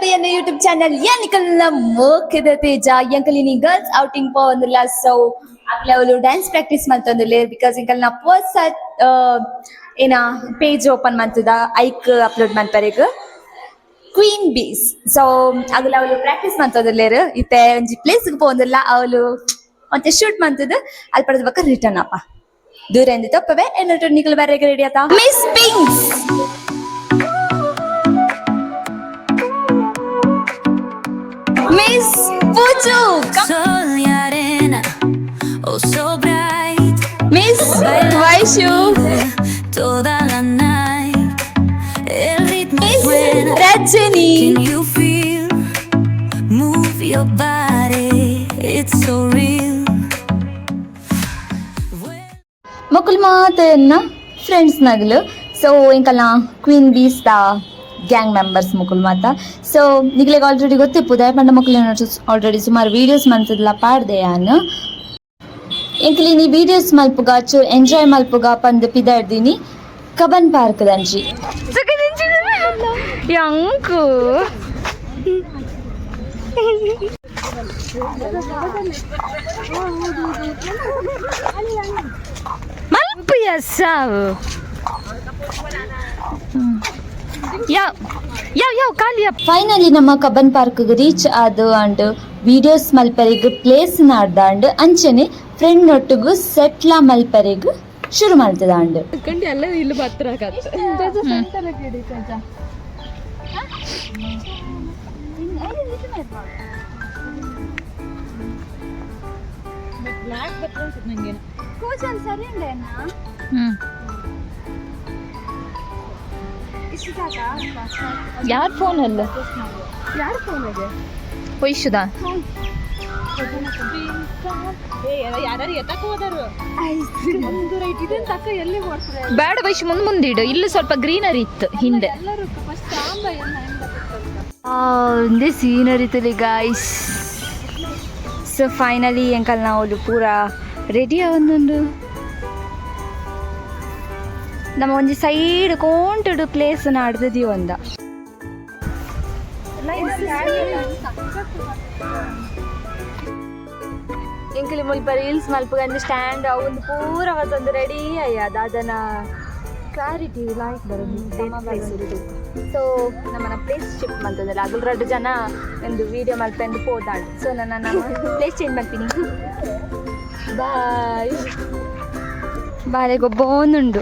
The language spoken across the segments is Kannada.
ಯೂಟ್ಯೂಬ್ ಚಾನಲ್ ಎನ್ನಿಕಲ್ಲ ಮೋಕದ ತೇಜ ಎಂಕಲಿನಿ ಗರ್ಲ್ಸ್ ಔಟಿಂಗ್ ಪೋಂದಿಲ್ಲ ಸೊ ಆಗ್ಲೇ ಅವಳು ಡ್ಯಾನ್ಸ್ ಪ್ರಾಕ್ಟೀಸ್ ಮಾಡ್ತಂದಿಲ್ಲ ಬಿಕಾಸ್ ಇಂಕಲ್ ನಾ ಪೋಸ್ಟ್ ಏನ ಪೇಜ್ ಓಪನ್ ಮಾಡ್ತದ ಐಕ್ ಅಪ್ಲೋಡ್ ಮಾಡ್ತಾರೆ ಈಗ ಕ್ವೀನ್ ಬೀಸ್ ಸೊ ಆಗಲ ಅವಳು ಪ್ರಾಕ್ಟೀಸ್ ಮಾಡ್ತದಿಲ್ಲೇರು ಇತ್ತೆ ಒಂಜಿ ಪ್ಲೇಸ್ಗೆ ಪೋಂದಿಲ್ಲ ಅವಳು ಮತ್ತೆ ಶೂಟ್ ಮಾಡ್ತದ ಅಲ್ಲಿ ಪಡೆದ ಬಕ್ಕ ರಿಟರ್ನ್ ಅಪ್ಪ ದೂರ ಎಂದು ತಪ್ಪವೆ ಏನು ನಿಕಲ್ ಬೇರೆ ರೆಡಿ ಆತ miss ಪಿಂಕ್ಸ್ Juju. Sol y arena, oh so bright. Miss Waishu. Toda la night, el ritmo Miss suena. Regini. Can you feel? Move your body, it's so real. మొక్కలు మాత్రం ఫ్రెండ్స్ నగలు సో ఇంకా క్వీన్ బీస్తా ಗ್ಯಾಂಗ್ ಮೆಂಬರ್ಸ್ ಮುಕುಲ್ ಮಾತ ಸೊ ನಿಗ್ಲಿಗೆ ಆಲ್ರೆಡಿ ಗೊತ್ತಿಪ್ಪು ದಯಪಂಡ ಮಕ್ಕಳು ಆಲ್ರೆಡಿ ಸುಮಾರು ವೀಡಿಯೋಸ್ ಮಂತದ್ಲ ಪಾಡ್ದೆ ಯಾನು. ಎಂಕಲಿ ನೀ ವೀಡಿಯೋಸ್ ಮಲ್ಪುಗ, ಚು ಎಂಜಾಯ್ ಮಲ್ಪುಗ, ಪಂದ್ ಪಿದಾಡ್ದಿನಿ. ಕಬನ್ ಪಾರ್ಕ್ ದಂಜಿ. ಯಂಕು. ಮಲ್ಪು ಸಾವು ಯಾವ ಯಾವ ಯಾವ ಖಾಲಿ ಫೈನಲಿ ನಮ್ಮ ಕಬ್ಬನ್ ಪಾರ್ಕ್ ರೀಚ್ ಆದು ಅಂಡ್ ವಿಡಿಯೋಸ್ ಮಲ್ಪರೆಗ್ ಪ್ಲೇಸ್ ನಾಡ್ದ ಅಂಡ್ ಅಂಚನೆ ಫ್ರೆಂಡ್ ನೊಟ್ಟಿಗೂ ಸೆಟ್ಲ ಮಲ್ಪರೆಗ್ ಶುರು ಮಾಡ್ತದ ಅಂಡ್ ಕಂಡು ಎಲ್ಲ ಇಲ್ಲಿ ಆಗತ್ತೆ. ಯಾರ ಫೋನ್ ಅಲ್ಲ ಯಾರ ಫೋನ್ ಇದೆ ವೈಶುದ? ಬೇಡ ವೈಶು ಮುಂದ್ ಮುಂದಿಡು ಇಲ್ಲಿ ಸ್ವಲ್ಪ ಗ್ರೀನರಿ ಇತ್ತು ಹಿಂದೆ. ಒಂದೇ ಸೀನರಿ ತುಲಿ ಗಾಯ್ಸ್ ಸೊ ಫೈನಲಿ ಎಂಕಲ್ ನಾವು ಪೂರ ರೆಡಿ ಒಂದೊಂದು ನಮ್ಮ ಒಂಜಿ ಸೈಡ್ ಕೋಂಟುಡು ಪ್ಲೇಸ್ ನಾಡ್ದದಿ ಒಂದ. ಎಂಕಲಿ ಮುಲ್ಪ ರೀಲ್ಸ್ ಮಲ್ಪಗಂದು ಸ್ಟ್ಯಾಂಡ್ ಒಂದು ಪೂರ ಒಂದು ರೆಡಿ ಅಯ್ಯದ ಅದನ್ನ ಕ್ಲಾರಿಟಿ ಲೈಕ್ ಬರೋದು ಸೊ ನಮ್ಮನ್ನ ಪ್ಲೇಸ್ ಶಿಫ್ಟ್ ಮಾಡ್ತದಲ್ಲ ಅಗಲ್ ಎರಡು ಜನ ಒಂದು ವಿಡಿಯೋ ಮಲ್ಪೆಂದು ಪೋದಾಡ್ ಸೊ ನನ್ನ ಪ್ಲೇಸ್ ಚೇಂಜ್ ಮಾಡ್ತೀನಿ. ಬಾಯ್ ಬಾರೆ ಗೊಬ್ಬೊಂದುಂಡು.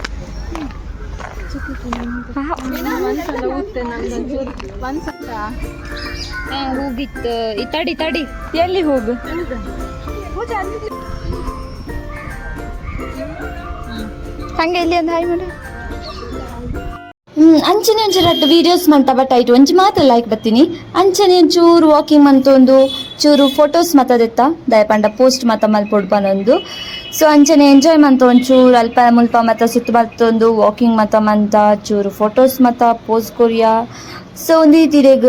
ಹೋಗಿತ್ತು ಈ ತಡಿ ತಡಿ ಎಲ್ಲಿ ಹೋಗು ಹಂಗೆ ಇಲ್ಲಿ ಒಂದು ಹಾಯ್ ಮಾಡು ಅಂಚನೆ ಒಂಚೂರು ವೀಡಿಯೋಸ್ ಮಂತ ಬಟ್ ಐಟ್ ಒಂಚು ಮಾತ್ರ ಲೈಕ್ ಬರ್ತೀನಿ. ಅಂಚನೆ ಒಂಚೂರು ವಾಕಿಂಗ್ ಮಂತೊಂದು ಚೂರು ಫೋಟೋಸ್ ಮತ್ತದೆತ್ತ ದಯಪಂಡ ಪೋಸ್ಟ್ ಮತ್ತ ಮಲ್ಪೊಡ್ ಬಂದೊಂದು ಸೊ ಅಂಚನೆ ಎಂಜಾಯ್ ಮಂತ ಒಂಚೂರು ಅಲ್ಪ ಮುಲ್ಪ ಮತ್ತ ಸುತ್ತ ಬರ್ತೊಂದು ವಾಕಿಂಗ್ ಮತ್ತ ಮಂತ, ಚೂರು ಫೋಟೋಸ್ ಮತ್ತ ಪೋಸ್ ಕೊರಿಯಾ. ಸೊ ಒಂದು ತಿರೇಗ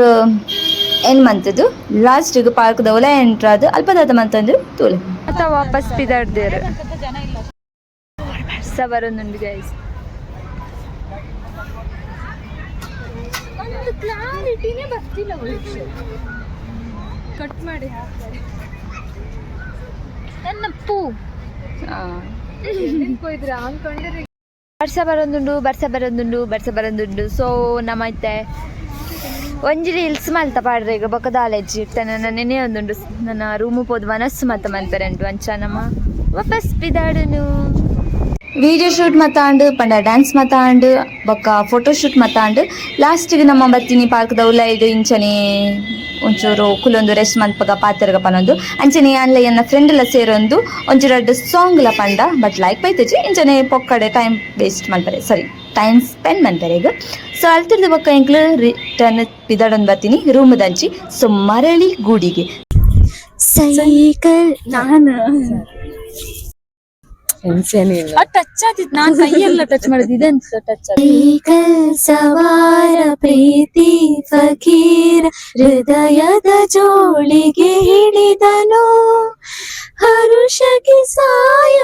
ಏನು ಮಂತದ್ದು ಲಾಸ್ಟಿಗೆ ಪಾರ್ಕ್ದವಲ ಎಂಟ್ರಾದು, ಅಲ್ಪದಾದ ಮಂತಂದು ತೋಲೆ. ಮತ ವಾಪಸ್ ಬಿದಾಡ್ದೇರು ಸವರೊಂದುಂಡು ಗೈಸ್ ಒಂದು ಕ್ಲಾರಿಟಿನೇ ಬರ್ತಿಲ್ಲ ಕಟ್ ಮಾಡಿ ನನ್ನ ಪೂ. ಅನ್ಕೊಂಡಿರಿ ಬರ್ಸ ಬರೊಂದುಂಡು ಬರ್ಸ ಬರೊಂದುಂಡು ಬರ್ಸ ಬರೊಂದುಂಡು. ಸೊ ನಮ್ಮೈತೆ ಒಂಜಿ ರೀಲ್ಸ್ ಮಲ್ತ ಪಾಡ್ರೆ ಈಗ ಬೊಕ್ಕ ದಾಲೆಜ್ಜಿ ಇರ್ತಾನೆ ನನ್ನ ನೆನೆ ಒಂದುಂಡು ನನ್ನ ರೂಮು ಪೋದು ಮನಸ್ಸು ಮತ್ತ ಅಂಟು ಅಂಚ ನಮ್ಮ ವಾಪಸ್ ಬಿದಾಡುನು. ವಿಡಿಯೋ ಶೂಟ್ ಮತ್ತಾಂಡು, ಪಂಡ ಡ್ಯಾನ್ಸ್ ಮತ್ತಾಂಡು, ಬೊಕ್ಕ ಫೋಟೋ ಶೂಟ್ ಮತ್ತಾಂಡು. ಲಾಸ್ಟಿಗೆ ನಮ್ಮ ಬತ್ತಿನಿ ಪಾರ್ಕ್ದ ಐದು ಇಂಚನೆ ಒಂಚೂರು ಕುಲೊಂದು ರೆಸ್ಟ್ ಮನ್ಪಗ ಪಾತ್ರಗ ಪನೊಂದು ಅಂಚನೆ ಅನ್ಲ ಎನ್ನ ಫ್ರೆಂಡ್ ಎಲ್ಲ ಸೇರೊಂದು. ಒಂಚೂರು ಎರಡು ಸಾಂಗ್ ಲ ಪಂಡ ಬಟ್ ಲೈಕ್ ಬೈತಜಿ. ಇಂಚನೆ ಪೊಕ್ಕಡೆ ಟೈಮ್ ವೇಸ್ಟ್ ಮಾಡ್ತಾರೆ ಸಾರಿ ಟೈಮ್ ಸ್ಪೆಂಡ್ ಮಾಡ್ತಾರೆ ಈಗ. ಸೊ ಅಲ್ತಿರ್ದ ಬೊಕ್ಕ ಎಂಕ್ಲು ರಿಟರ್ನ್ ಬಿದಾಡೊಂದು ಬರ್ತೀನಿ ರೂಮ್ ದಂಚಿ ಸೊ ಮರಳಿ ಗೂಡಿಗೆ. ಸೈಕಲ್, ನಾನು. ಟಚ್ ಆದಿತ್ತು. ನಾನು ಕೈಯೆಲ್ಲ ಟಚ್ ಮಾಡಿದ್ದು ಇದೆಂತ ಟಚ್ ಸವಾರ ಪ್ರೀತಿ ಫಕೀರ ಹೃದಯದ ಜೋಳಿಗೆ ಹಿಡಿದನು. ಹರುಷಕ್ಕೆ ಸಾಯುವೆನು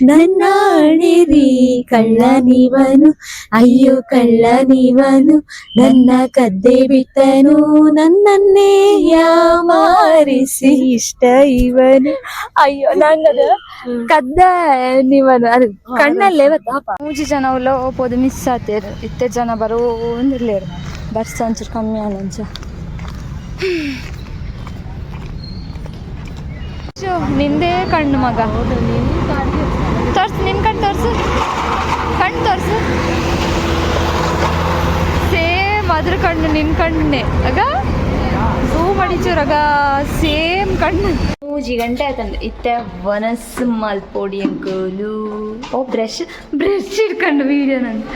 ನನ್ನಾಣಿರಿ ಕಳ್ಳ ನೀವನು ಅಯ್ಯೋ ಕಳ್ಳ ನೀವನು ನನ್ನ ಕದ್ದೆ ಬಿಟ್ಟನು. ನನ್ನನ್ನೇ ಯಾಮಾರಿಸಿ ಇಷ್ಟ ಇವನು. ಅಯ್ಯೋ ನಂಗದ ಕದ್ದ ನೀವನು. ಅದು ಕಣ್ಣಲ್ಲೇ ಬತ್ತಾಪ ಮೂಜಿ ಜನ ಉಲ್ಲ ಹೋಗ್ಬೋದು ಮಿಸ್ ಆತೇರು ಇತ್ತೆ ಜನ ಬರೋ ಒಂದಿರ್ಲೇರು ಬರ್ಸ ಒಂಚೂರು ಕಮ್ಮಿ ಆನಂಚ ನಿಂದೇ ಕಣ್ಣು ಮಗ. ತೋರ್ಸು ನಿನ್ ಕಣ್ಣು ತೋರ್ಸು. ಕಣ್ಣು ತೋರ್ಸು. ಸೇಮ್ ಅದ್ರ ಕಣ್ಣು, ನಿನ್ ಕಣ್ಣೆ ಆಗ ಮಡಿಚೂರ್ ಅಗ ಸೇಮ್ ಕಣ್ಣು. ಮೂಜಿ ಗಂಟೆ ಆಯ್ತಂದ್ರೆ ಇತ್ತೆ ವನಸ್ ಮಲ್ಪೊಡಿ ಅಂಕಲು. ಓ, ಬ್ರಷ್ ಬ್ರಷ್ ಹಿಡ್ಕೊಂಡು ವೀಡಿಯೋ ನಂತ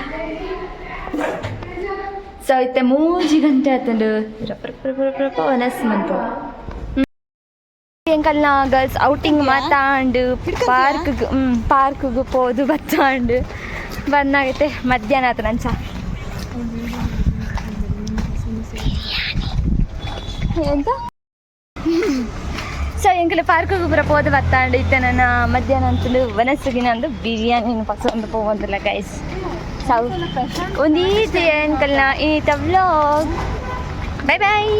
ಸೊ ಇತ್ತೆ ಮೂಜಿ ಗಂಟೆ ಆಯ್ತಂಡು ರಪ್ಪ ವನಸ್ ಮಲ್ಪೊ ಗರ್ಲ್ಸ್ ಔಟಿಂಗ್ ಮಾತಾಂಡು ಪಾರ್ಕ್ ಪಾರ್ಕ್ ಪಾರ್ಕ್ಗೆ ಹೋದು ಬತ್ತಾಂಡು ಬಂದಾಗೈತೆ ಮಧ್ಯಾಹ್ನ ಆತ ನಂಚ ಎಂತ ಸಾಯಂಕಾಲ ಪಾರ್ಕ್ ಪಾರ್ಕ್ಗೆ ಬರ ಹೋದ ಬತ್ತಾಂಡು ಇತ್ತೆ ನನ್ನ ಮಧ್ಯಾಹ್ನ ಅಂತಂದು ವನಸ್ಸಿಗಿನ ಒಂದು ಬಿರಿಯಾನಿ ಪಸಂದು ಹೋಗಂದಿಲ್ಲ ಗೈಸ್ ಸೌ ಒಂದೀತೆ ಅಂಕಲ್ನ ಈ ವ್ಲಾಗ್ ಬೈ ಬಾಯ್